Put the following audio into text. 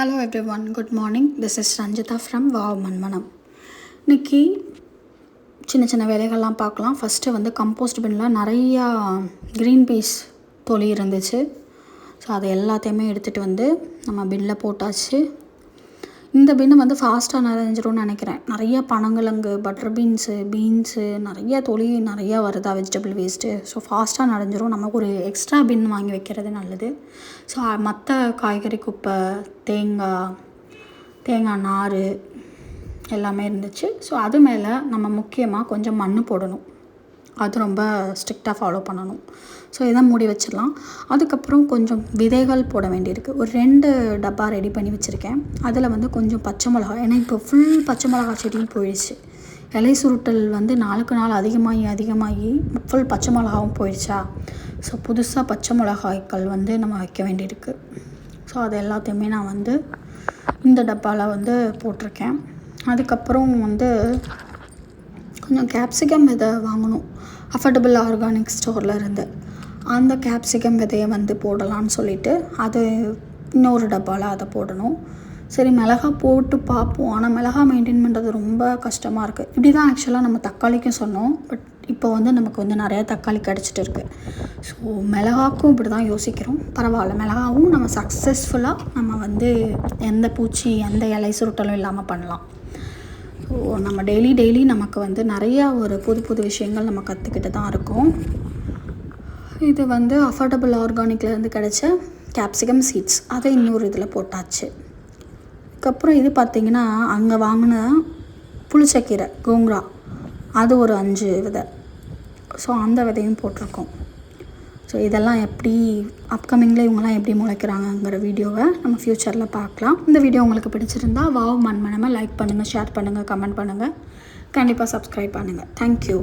Hello everyone good morning this is Ranjitha from wow Manmanam இன்றைக்கி சின்ன சின்ன வேலைகள்லாம் பார்க்கலாம். ஃபஸ்ட்டு வந்து கம்போஸ்ட் பின்னில் நிறையா க்ரீன் பீஸ் தொலி இருந்துச்சு. ஸோ அதை எல்லாத்தையுமே எடுத்துகிட்டு வந்து நம்ம பின்னில் போட்டாச்சு. இந்த பின்னு வந்து ஃபாஸ்ட்டாக நிறைஞ்சிரும்னு நினைக்கிறேன். நிறைய பனங்கிழங்கு பட்டர் பீன்ஸு பீன்ஸு நிறைய தொலி நிறையா வருதா வெஜிடபிள் வேஸ்ட்டு ஸோ ஃபாஸ்ட்டாக நிறைஞ்சிரும் நமக்கு ஒரு எக்ஸ்ட்ரா பின் வாங்கி வைக்கிறது நல்லது. ஸோ மற்ற காய்கறி குப்பை தேங்காய் தேங்காய் நார் எல்லாமே இருந்துச்சு. ஸோ அது மேலே நம்ம முக்கியமாக கொஞ்சம் மண் போடணும். அது ரொம்ப ஸ்ட்ரிக்டாக ஃபாலோ பண்ணணும். ஸோ இதை மூடி வச்சிடலாம். அதுக்கப்புறம் கொஞ்சம் விதைகள் போட வேண்டியிருக்கு. ஒரு ரெண்டு டப்பா ரெடி பண்ணி வச்சுருக்கேன். அதில் வந்து கொஞ்சம் பச்சை மிளகா. ஏன்னா இப்போ ஃபுல் பச்சை மிளகா செடியும் போயிடுச்சு. இலை சுருட்டல் வந்து நாளுக்கு நாள் அதிகமாகி அதிகமாகி ஃபுல் பச்சை மிளகாவும் போயிடுச்சா? ஸோ புதுசாக பச்சை மிளகாய்கள் வந்து நம்ம வைக்க வேண்டியிருக்கு. ஸோ அது எல்லாத்தையுமே நான் வந்து இந்த டப்பாவில் வந்து போட்டிருக்கேன். அதுக்கப்புறம் வந்து கொஞ்சம் கேப்சிகம் விதை வாங்கணும். அஃபர்டபுள் ஆர்கானிக் ஸ்டோரில் இருந்து. அந்த கேப்சிகம் விதையை வந்து போடலான்னு சொல்லிட்டு அது இன்னொரு டப்பாவில் அதை போடணும். சரி மிளகா போட்டு பார்ப்போம். ஆனால் மிளகா மெயின்டைன் பண்ணுறது ரொம்ப கஷ்டமாக இருக்குது இப்படி தான் ஆக்சுவலாக நம்ம தக்காளிக்கும் சொன்னோம். பட் இப்போ வந்து நமக்கு வந்து நிறையா தக்காளி கிடச்சிட்டு இருக்குது ஸோ மிளகாக்கும் இப்படி தான் யோசிக்கிறோம். பரவாயில்ல மிளகாவும் நம்ம சக்ஸஸ்ஃபுல்லாக நம்ம வந்து எந்த பூச்சி எந்த இலை சுருட்டலும் இல்லாமல் பண்ணலாம். ஸோ நம்ம டெய்லி டெய்லி நமக்கு வந்து நிறையா ஒரு புது புது விஷயங்கள் நம்ம கற்றுக்கிட்டு தான் இருக்கோம். இது வந்து அஃபோர்டபுள் ஆர்கானிக்லேருந்து கிடைச்ச கேப்சிகம் சீட்ஸ் அதை இன்னொரு இதில் போட்டாச்சு. அதுக்கப்புறம் இது பார்த்திங்கன்னா அங்கே வாங்கின புளிச்சக்கீரை கோங்குரா. அது ஒரு அஞ்சு விதை. ஸோ அந்த விதையும் போட்டிருக்கோம். ஸோ இதெல்லாம் எப்படி அப்கமிங்கில் இவங்கெல்லாம் எப்படி முளைக்கிறாங்கங்கிற வீடியோவை நம்ம ஃப்யூச்சரில் பார்க்கலாம். இந்த வீடியோ உங்களுக்கு பிடிச்சிருந்தா வாவ் மண்மனமாக லைக் பண்ணுங்கள் ஷேர் பண்ணுங்கள் கமெண்ட் பண்ணுங்கள் கண்டிப்பாக சப்ஸ்கிரைப் பண்ணுங்கள் தேங்க்யூ